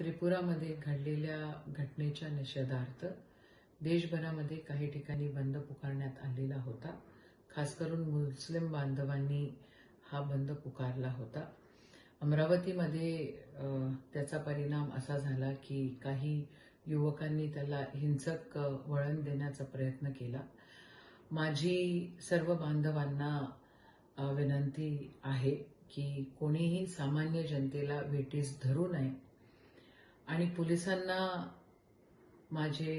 त्रिपुरामध्ये घडलेल्या घटनेच्या निषेधार्थ देशभरामध्ये काही ठिकाणी बंद पुकारण्यात आलेला होता. खास करून मुस्लिम बांधवांनी हा बंद पुकारला होता. अमरावतीमध्ये त्याचा परिणाम असा झाला की काही युवकांनी त्याला हिंसक वळण देण्याचा प्रयत्न केला. माझी सर्व बांधवांना विनंती आहे की कोणीही सामान्य जनतेला वेटीस धरू नये. आणि पोलिसांना माझे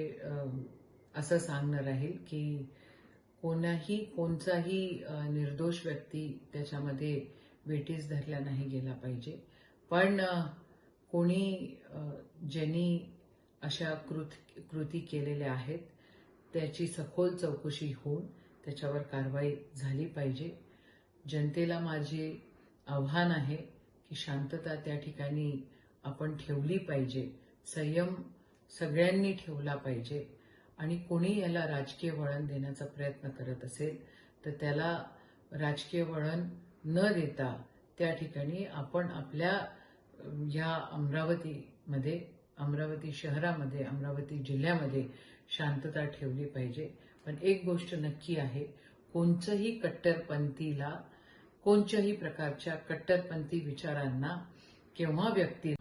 असं सांगणं राहील की कोणाही कोणताही निर्दोष व्यक्ती त्याच्यामध्ये वेटीस धरला नाही गेला पाहिजे. पण कोणी ज्यांनी अशा कृत कृती केलेल्या आहेत त्याची सखोल चौकशी होऊन त्याच्यावर कारवाई झाली पाहिजे. जनतेला माझे आव्हान आहे की शांतता त्या ठिकाणी आपण ठेवली पाहिजे. संयम सगळ्यांनी ठेवला पाहिजे. आणि कोणी याला राजकीय वळण देण्याचा प्रयत्न करत असेल तर त्याला राजकीय वळण न देता त्या ठिकाणी आपण आपल्या ह्या अमरावतीमध्ये अमरावती शहरामध्ये अमरावती जिल्ह्यामध्ये शांतता ठेवली पाहिजे. पण एक गोष्ट नक्की आहे कोणचंही कट्टरपंथीला कोणत्याही प्रकारच्या कट्टरपंथी विचारांना किंवा व्यक्ती